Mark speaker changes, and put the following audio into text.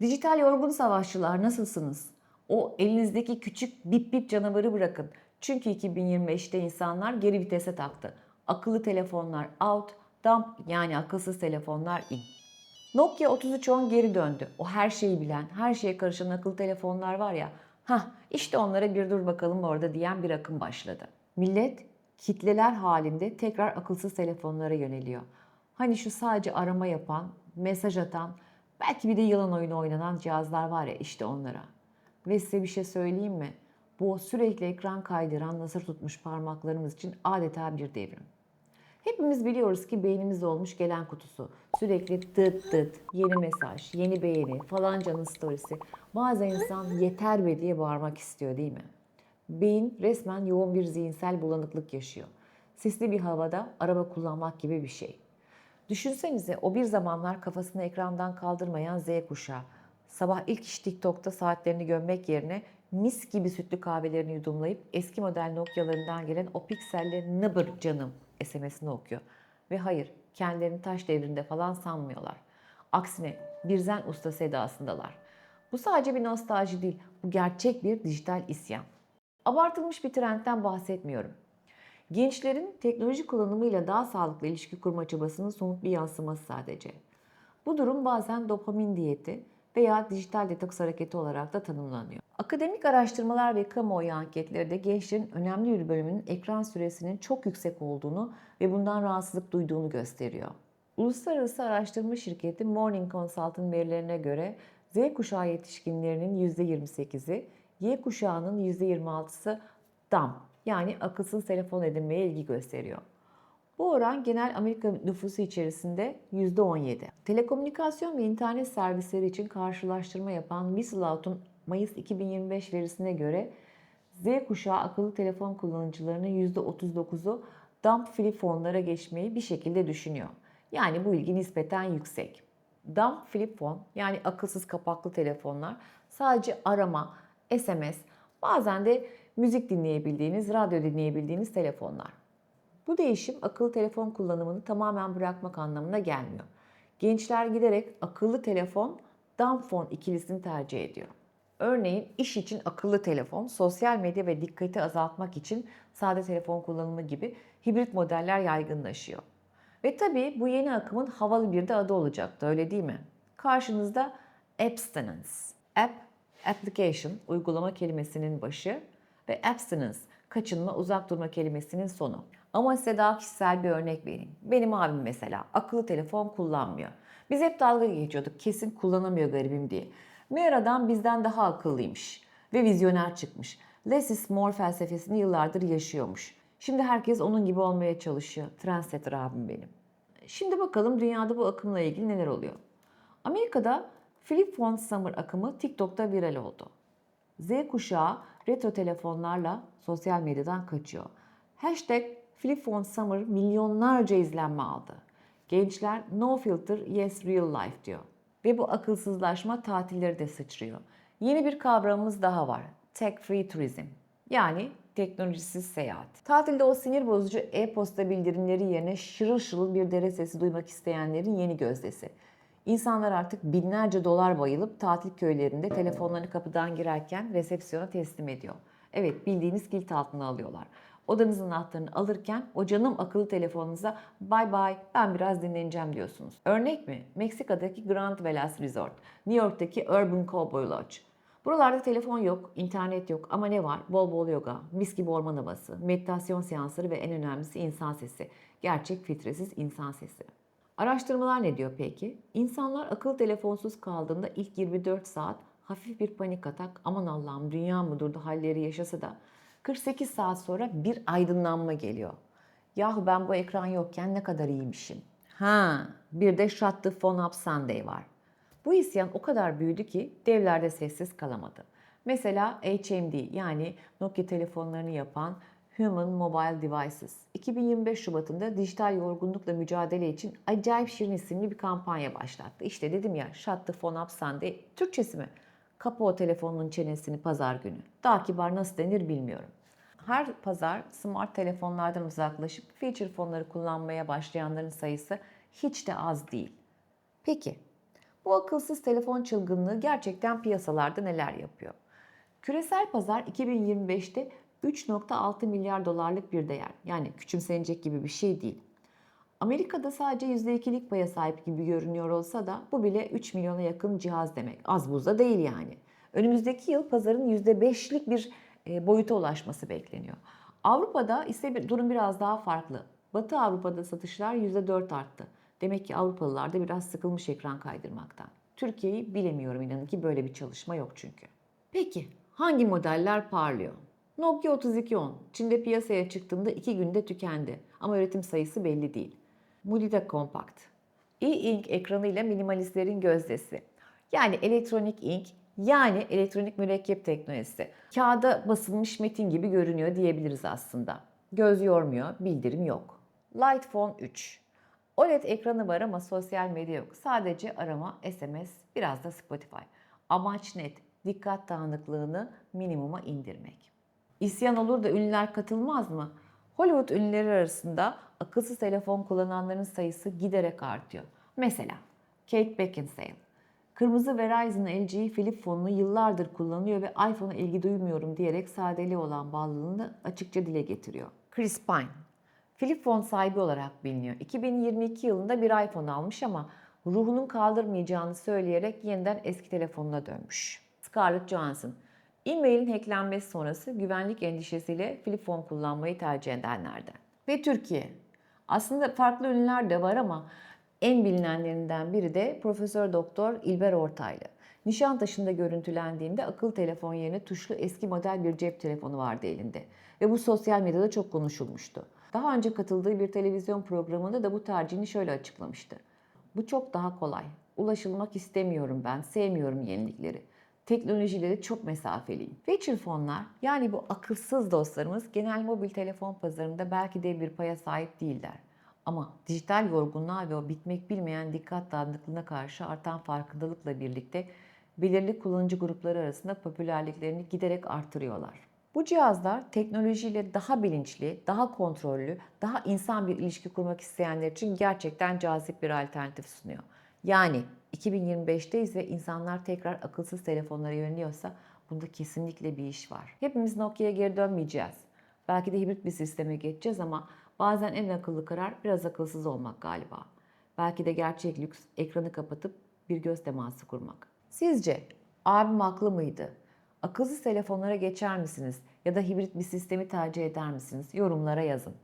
Speaker 1: Dijital yorgun savaşçılar nasılsınız? O elinizdeki küçük bip bip canavarı bırakın. Çünkü 2025'te insanlar geri vitese taktı. Akıllı telefonlar out, dump yani akılsız telefonlar in. Nokia 3310 geri döndü. O her şeyi bilen, her şeye karışan akıllı telefonlar var ya. Hah işte onlara bir dur bakalım orada diyen bir akım başladı. Millet kitleler halinde tekrar akılsız telefonlara yöneliyor. Hani şu sadece arama yapan, mesaj atan, belki bir de yılan oyunu oynanan cihazlar var ya işte onlara. Ve size bir şey söyleyeyim mi? Bu sürekli ekran kaydıran nasır tutmuş parmaklarımız için adeta bir devrim. Hepimiz biliyoruz ki beynimiz olmuş gelen kutusu. Sürekli dıt dıt, yeni mesaj, yeni beğeni, falancanın storiesi. Bazen insan yeter be diye bağırmak istiyor değil mi? Beyin resmen yoğun bir zihinsel bulanıklık yaşıyor. Sisli bir havada araba kullanmak gibi bir şey. Düşünsenize o bir zamanlar kafasını ekrandan kaldırmayan Z kuşağı. Sabah ilk iş TikTok'ta saatlerini gömmek yerine mis gibi sütlü kahvelerini yudumlayıp eski model Nokia'larından gelen o pikselli nıbır canım SMS'ini okuyor. Ve hayır kendilerini taş devrinde falan sanmıyorlar. Aksine bir zen ustası edasındalar. Bu sadece bir nostalji değil, bu gerçek bir dijital isyan. Abartılmış bir trendten bahsetmiyorum. Gençlerin teknoloji kullanımıyla daha sağlıklı ilişki kurma çabasının somut bir yansıması sadece. Bu durum bazen dopamin diyeti veya dijital detoks hareketi olarak da tanımlanıyor. Akademik araştırmalar ve kamuoyu anketleri de gençlerin önemli bir bölümünün ekran süresinin çok yüksek olduğunu ve bundan rahatsızlık duyduğunu gösteriyor. Uluslararası araştırma şirketi Morning Consult'ın verilerine göre Z kuşağı yetişkinlerinin %28'i, Y kuşağının %26'sı dumb yani akılsız telefon edinmeye ilgi gösteriyor. Bu oran genel Amerika nüfusu içerisinde %17. Telekomünikasyon ve internet servisleri için karşılaştırma yapan Whistleout'un Mayıs 2025 verisine göre Z kuşağı akıllı telefon kullanıcılarının %39'u dumb flip fonlara geçmeyi bir şekilde düşünüyor. Yani bu ilgi nispeten yüksek. Dumb flip phone yani akılsız kapaklı telefonlar sadece arama, SMS, bazen de müzik dinleyebildiğiniz, radyo dinleyebildiğiniz telefonlar. Bu değişim akıllı telefon kullanımını tamamen bırakmak anlamına gelmiyor. Gençler giderek akıllı telefon, dumb phone ikilisini tercih ediyor. Örneğin iş için akıllı telefon, sosyal medya ve dikkati azaltmak için sade telefon kullanımı gibi hibrit modeller yaygınlaşıyor. Ve tabii bu yeni akımın havalı bir de adı olacaktı öyle değil mi? Karşınızda abstinence. App, application, uygulama kelimesinin başı ve abstinence, kaçınma, uzak durma kelimesinin sonu. Ama size daha kişisel bir örnek vereyim. Benim abim mesela akıllı telefon kullanmıyor. Biz hep dalga geçiyorduk kesin kullanamıyor garibim diye. Meğer adam bizden daha akıllıymış ve vizyoner çıkmış. Less is more felsefesini yıllardır yaşıyormuş. Şimdi herkes onun gibi olmaya çalışıyor. Trendsetter abim benim. Şimdi bakalım dünyada bu akımla ilgili neler oluyor. Amerika'da Flip Phone Summer akımı TikTok'ta viral oldu. Z kuşağı retro telefonlarla sosyal medyadan kaçıyor. Hashtag Flip Summer milyonlarca izlenme aldı. Gençler no filter yes real life diyor. Ve bu akılsızlaşma tatilleri de sıçrıyor. Yeni bir kavramımız daha var. Tech Free Tourism. Yani teknolojisiz seyahat. Tatilde o sinir bozucu e-posta bildirimleri yerine şırıl şırıl bir dere sesi duymak isteyenlerin yeni gözdesi. İnsanlar artık binlerce dolar bayılıp tatil köylerinde telefonlarını kapıdan girerken resepsiyona teslim ediyor. Evet bildiğiniz kilit altına alıyorlar. Odanızın anahtarını alırken o canım akıllı telefonunuza bye bye ben biraz dinleneceğim diyorsunuz. Örnek mi? Meksika'daki Grand Velas Resort, New York'taki Urban Cowboy Lodge. Buralarda telefon yok, internet yok ama ne var? Bol bol yoga, mis gibi orman havası, meditasyon seansları ve en önemlisi insan sesi. Gerçek filtresiz insan sesi. Araştırmalar ne diyor peki? İnsanlar akıllı telefonsuz kaldığında ilk 24 saat hafif bir panik atak, aman Allah'ım dünya mı durdu halleri yaşasa da 48 saat sonra bir aydınlanma geliyor. Yahu ben bu ekran yokken ne kadar iyiymişim. Ha, bir de Shut the Phone Up Sunday var. Bu isyan o kadar büyüdü ki devlerde sessiz kalamadı. Mesela HMD yani Nokia telefonlarını yapan Human Mobile Devices 2025 Şubat'ında dijital yorgunlukla mücadele için acayip şirin isimli bir kampanya başlattı. İşte dedim ya Shut the Phone Up Sunday Türkçesi mi? Kapı o telefonun çenesini pazar günü. Daha kibar nasıl denir bilmiyorum. Her pazar smart telefonlardan uzaklaşıp feature fonları kullanmaya başlayanların sayısı hiç de az değil. Peki Bu akılsız telefon çılgınlığı gerçekten piyasalarda neler yapıyor? Küresel pazar 2025'te 3.6 milyar dolarlık bir değer. Yani küçümsenecek gibi bir şey değil. Amerika'da sadece %2'lik paya sahip gibi görünüyor olsa da bu bile 3 milyona yakın cihaz demek. Az buz da değil yani. Önümüzdeki yıl pazarın %5'lik bir e, boyuta ulaşması bekleniyor. Avrupa'da ise bir, durum biraz daha farklı. Batı Avrupa'da satışlar %4 arttı. Demek ki Avrupalılar da biraz sıkılmış ekran kaydırmaktan. Türkiye'yi bilemiyorum inanın ki böyle bir çalışma yok çünkü. Peki hangi modeller parlıyor? Nokia 3210 Çin'de piyasaya çıktığında 2 günde tükendi ama üretim sayısı belli değil. Mulida Compact E-Ink ekranıyla minimalistlerin gözdesi. Yani elektronik ink yani elektronik mürekkep teknolojisi. Kağıda basılmış metin gibi görünüyor diyebiliriz aslında. Göz yormuyor, bildirim yok. Light Phone 3 OLED ekranı var ama sosyal medya yok. Sadece arama, SMS, biraz da Spotify. Amaç net, dikkat dağınıklığını minimuma indirmek. İsyan olur da ünlüler katılmaz mı? Hollywood ünlüleri arasında akılsız telefon kullananların sayısı giderek artıyor. Mesela Kate Beckinsale. Kırmızı Verizon LG flip fonunu yıllardır kullanıyor ve iPhone'a ilgi duymuyorum diyerek sadeliğe olan bağlılığını açıkça dile getiriyor. Chris Pine. Flip phone sahibi olarak biliniyor. 2022 yılında bir iPhone almış ama ruhunun kaldırmayacağını söyleyerek yeniden eski telefonuna dönmüş. Scarlett Johansson. E-mailin hacklenmesi sonrası güvenlik endişesiyle flip phone kullanmayı tercih edenlerden. Ve Türkiye. Aslında farklı ünlüler de var ama en bilinenlerinden biri de Profesör Doktor İlber Ortaylı. Nişantaşı'nda görüntülendiğinde akıl telefon yerine tuşlu eski model bir cep telefonu vardı elinde. Ve bu sosyal medyada çok konuşulmuştu. Daha önce katıldığı bir televizyon programında da bu tercihini şöyle açıklamıştı. Bu çok daha kolay. Ulaşılmak istemiyorum ben, sevmiyorum yenilikleri. Teknolojileri çok mesafeliyim. Feature fonlar yani bu akılsız dostlarımız genel mobil telefon pazarında belki de bir paya sahip değiller. Ama dijital yorgunluğa ve o bitmek bilmeyen dikkat dağınıklığına karşı artan farkındalıkla birlikte belirli kullanıcı grupları arasında popülerliklerini giderek artırıyorlar. Bu cihazlar teknolojiyle daha bilinçli, daha kontrollü, daha insan bir ilişki kurmak isteyenler için gerçekten cazip bir alternatif sunuyor. Yani 2025'teyiz ve insanlar tekrar akılsız telefonlara yöneliyorsa bunda kesinlikle bir iş var. Hepimiz Nokia'ya geri dönmeyeceğiz. Belki de hibrit bir sisteme geçeceğiz ama bazen en akıllı karar biraz akılsız olmak galiba. Belki de gerçek lüks ekranı kapatıp bir göz teması kurmak. Sizce abim haklı mıydı? Akılsız telefonlara geçer misiniz? Ya da hibrit bir sistemi tercih eder misiniz? Yorumlara yazın.